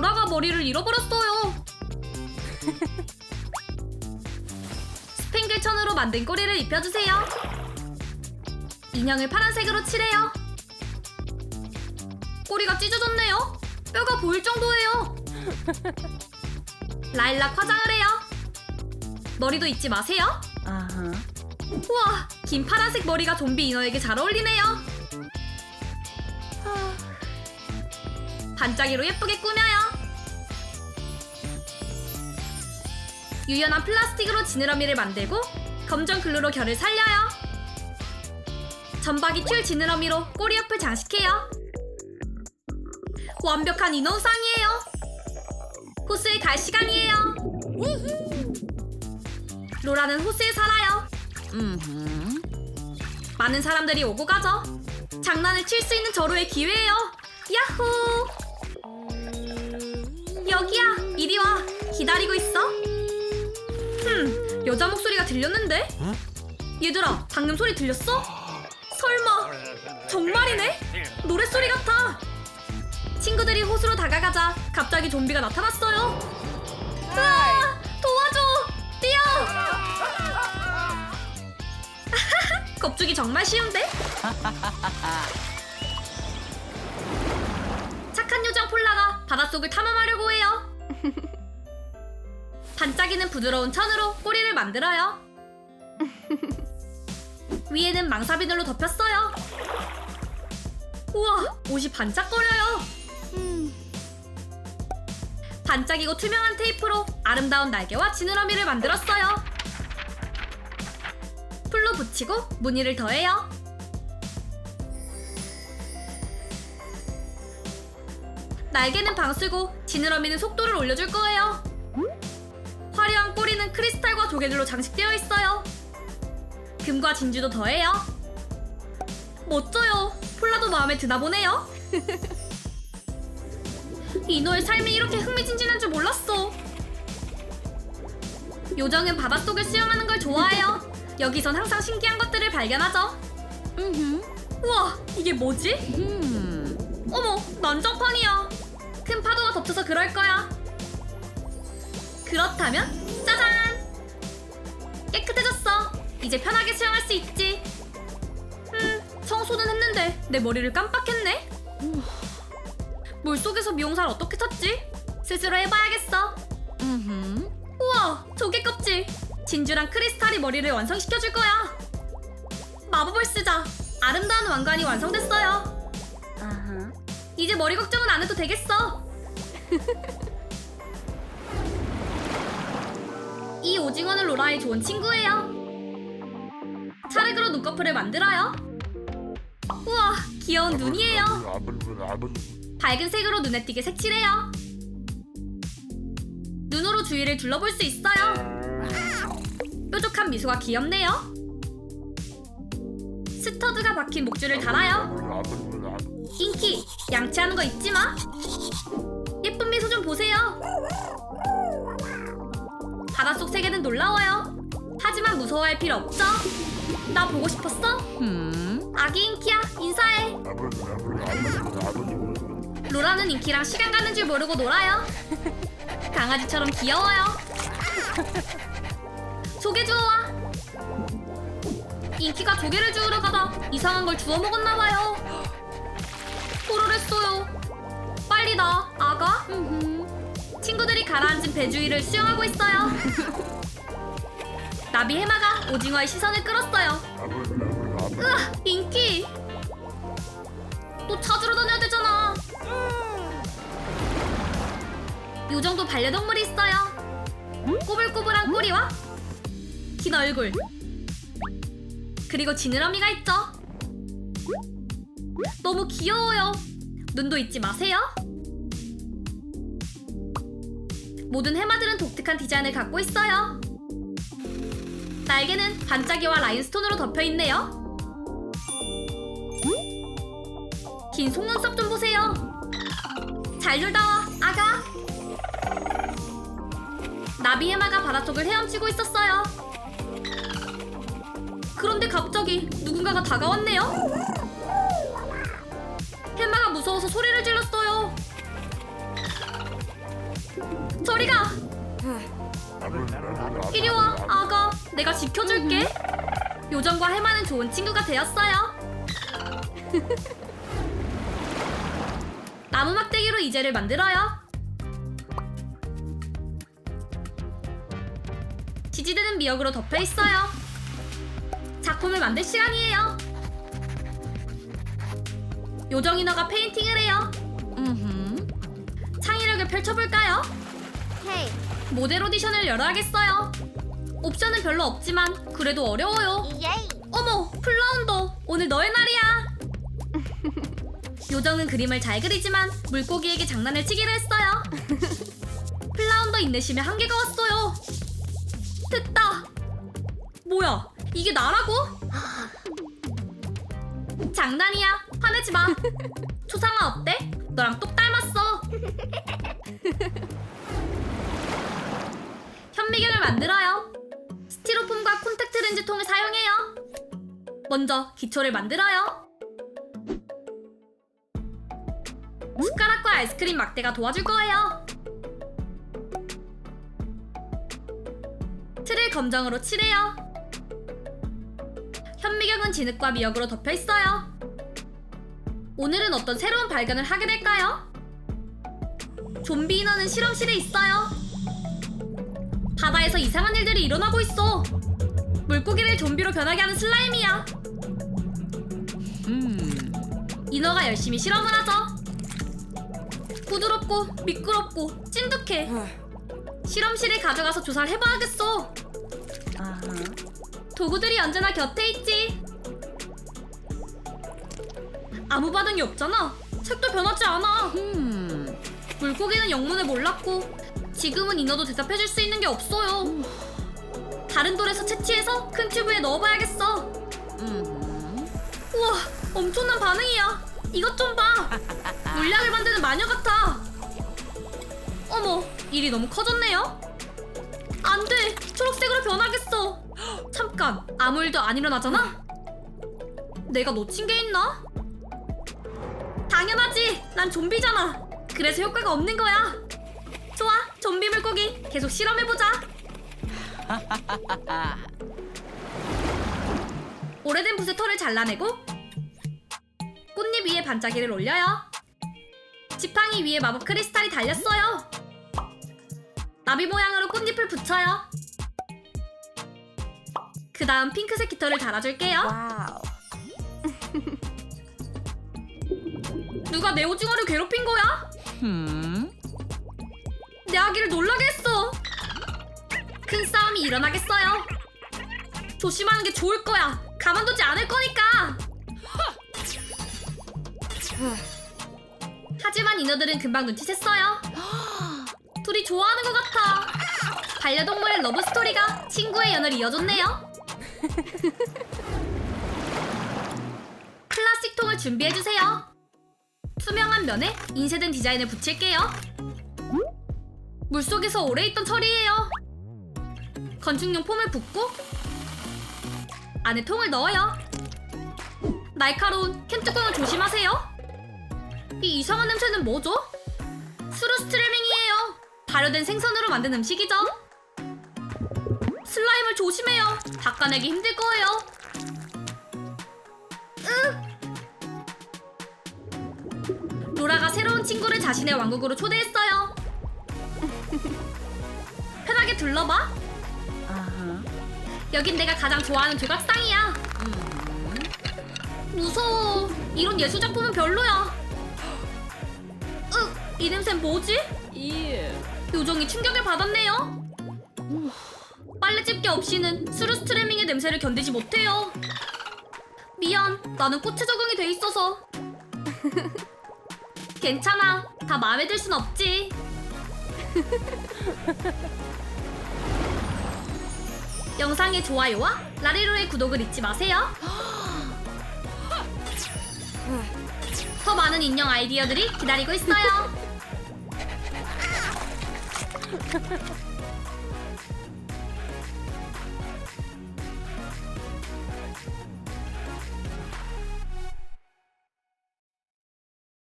로라가 머리를 잃어버렸어요. 스팽글 천으로 만든 꼬리를 입혀주세요. 인형을 파란색으로 칠해요. 꼬리가 찢어졌네요. 뼈가 보일 정도예요. 라일락 화장을 해요. 머리도 잊지 마세요. 아하. 우와, 긴 파란색 머리가 좀비 인어에게 잘 어울리네요. 반짝이로 예쁘게 꾸며요. 유연한 플라스틱으로 지느러미를 만들고 검정 글루로 결을 살려요. 점박이 튤 지느러미로 꼬리 옆을 장식해요. 완벽한 인어우상이에요. 호수에 갈 시간이에요. 로라는 호수에 살아요. 음. 많은 사람들이 오고 가죠. 장난을 칠 수 있는 절호의 기회예요. 야호! 여기야, 이리 와. 기다리고 있어. 흠, 여자 목소리가 들렸는데? 얘들아, 방금 소리 들렸어? 설마, 정말이네? 노랫소리 같아. 친구들이 호수로 다가가자 갑자기 좀비가 나타났어요. 으아, 도와줘! 뛰어! 겁주기 정말 쉬운데? 폴라가 바닷속을 탐험하려고 해요. 반짝이는 부드러운 천으로 꼬리를 만들어요. 위에는 망사비늘로 덮였어요. 우와, 옷이 반짝거려요. 반짝이고 투명한 테이프로 아름다운 날개와 지느러미를 만들었어요. 풀로 붙이고 무늬를 더해요. 날개는 방수고 지느러미는 속도를 올려줄 거예요. 화려한 꼬리는 크리스탈과 조개들로 장식되어 있어요. 금과 진주도 더해요. 멋져요. 폴라도 마음에 드나 보네요. 이노의 삶이 이렇게 흥미진진한 줄 몰랐어. 요정은 바닷속을 수영하는 걸 좋아해요. 여기선 항상 신기한 것들을 발견하죠. 음. 우와, 이게 뭐지? 음. 어머, 난장판이야. 큰 파도가 덮쳐서 그럴 거야. 그렇다면, 짜잔! 깨끗해졌어. 이제 편하게 수영할 수 있지. 음, 청소는 했는데 내 머리를 깜빡했네. 물 속에서 미용사를 어떻게 찾지? 스스로 해봐야겠어. 음. 우와, 조개 껍질. 진주랑 크리스탈이 머리를 완성시켜줄 거야. 마법을 쓰자. 아름다운 왕관이 완성됐어요. 아하. 이제 머리 걱정은 안 해도 되겠어. 이 오징어는 로라의 좋은 친구예요. 차례그로 눈꺼풀을 만들어요. 우와, 귀여운 눈이에요. 밝은 색으로 눈에 띄게 색칠해요. 눈으로 주위를 둘러볼 수 있어요. 뾰족한 미소가 귀엽네요. 스터드가 박힌 목줄을 달아요. 인기, 양치하는 거 잊지 마. 보세요. 바닷속 세계는 놀라워요. 하지만 무서워할 필요 없죠. 나 보고 싶었어? 음. 아기 인키야, 인사해. 로라는 인키랑 시간 가는 줄 모르고 놀아요. 강아지처럼 귀여워요. 조개 주워와. 인키가 조개를 주우러 가다 이상한 걸 주워 먹었나 봐요. 호로랬어요. 빨리 나, 아가. 친구들이 가라앉은 배 주위를 수영하고 있어요. 나비 해마가 오징어의 시선을 끌었어요. 으아, 인기. 또 찾으러 다녀야 되잖아. 요 정도 반려동물이 있어요. 꼬불꼬불한 꼬리와 긴 얼굴. 그리고 지느러미가 있죠. 너무 귀여워요. 눈도 잊지 마세요. 모든 해마들은 독특한 디자인을 갖고 있어요. 날개는 반짝이와 라인스톤으로 덮여 있네요. 긴 속눈썹 좀 보세요. 잘 놀다 와, 아가. 나비 해마가 바닷속을 헤엄치고 있었어요. 그런데 갑자기 누군가가 다가왔네요. 해마가 무서워서 소리를 질렀어요. 저리 가. 이리 와, 아가. 내가 지켜줄게. 요정과 해마는 좋은 친구가 되었어요. 나무 막대기로 이제를 만들어요. 지지대는 미역으로 덮여 있어요. 작품을 만들 시간이에요. 요정 인어가 페인팅을 해요. 음. 창의력을 펼쳐볼까요? Hey, 모델 오디션을 열어야겠어요. 옵션은 별로 없지만 그래도 어려워요. yay! 어머, 플라운더, 오늘 너의 날이야. 요정은 그림을 잘 그리지만 물고기에게 장난을 치기로 했어요. 플라운더 인내심에 한계가 왔어요. 됐다. 뭐야, 이게 나라고? 장난이야. 화내지 마. 초상화 어때? 너랑 똑 닮았어. 현미경을 만들어요. 스티로폼과 콘택트 렌즈 통을 사용해요. 먼저 기초를 만들어요. 숟가락과 아이스크림 막대가 도와줄 거예요. 틀을 검정으로 칠해요. 현미경은 진흙과 미역으로 덮여 있어요. 오늘은 어떤 새로운 발견을 하게 될까요? 좀비 인어는 실험실에 있어요. 바다에서 이상한 일들이 일어나고 있어. 물고기를 좀비로 변하게 하는 슬라임이야. 음. 인어가 열심히 실험을 하죠. 부드럽고 미끄럽고 찐득해. 실험실에 가져가서 조사를 해봐야겠어. 도구들이 언제나 곁에 있지. 아무 반응이 없잖아. 색도 변하지 않아. 음. 물고기는 영문을 몰랐고 지금은 인어도 대답해줄 수 있는 게 없어요. 다른 돌에서 채취해서 큰 튜브에 넣어봐야겠어. 음. 우와, 엄청난 반응이야. 이것 좀 봐. 물약을 만드는 마녀 같아. 어머, 일이 너무 커졌네요. 안 돼, 초록색으로 변하겠어. 잠깐, 아무 일도 안 일어나잖아. 내가 놓친 게 있나? 당연하지, 난 좀비잖아. 그래서 효과가 없는 거야. 좋아, 좀비 물고기 계속 실험해 보자. 오래된 붓의 털을 잘라내고 꽃잎 위에 반짝이를 올려요. 지팡이 위에 마법 크리스탈이 달렸어요. 나비 모양으로 꽃잎을 붙여요. 그 다음 핑크색 깃털을 달아줄게요. 누가 내 오징어를 괴롭힌 거야? 음. 내 아기를 놀라게 했어. 큰 싸움이 일어나겠어요. 조심하는 게 좋을 거야. 가만두지 않을 거니까. 하지만 인어들은 금방 눈치챘어요. 둘이 좋아하는 것 같아. 반려동물의 러브 스토리가 친구의 연을 이어줬네요. 플라스틱 통을 준비해 주세요. 투명한 면에 인쇄된 디자인을 붙일게요. 물속에서 오래 있던 철이에요. 건축용 폼을 붓고 안에 통을 넣어요. 날카로운 캔 뚜껑을 조심하세요. 이 이상한 냄새는 뭐죠? 수루 스트리밍이에요. 발효된 생선으로 만든 음식이죠. 슬라임을 조심해요. 닦아내기 힘들 거예요. 로라가 새로운 친구를 자신의 왕국으로 초대했어요. 편하게 둘러봐. 아하. 여긴 내가 가장 좋아하는 조각상이야. 무서워. 이런 예술 작품은 별로야. 으, 이 냄새는 뭐지? 예. 요정이 충격을 받았네요. 빨래 집게 없이는 수루 스트레밍의 냄새를 견디지 못해요. 미안, 나는 꽃에 적응이 돼 있어서. 괜찮아, 다 마음에 들 순 없지. 영상의 좋아요와 라리로의 구독을 잊지 마세요. 더 많은 인형 아이디어들이 기다리고 있어요.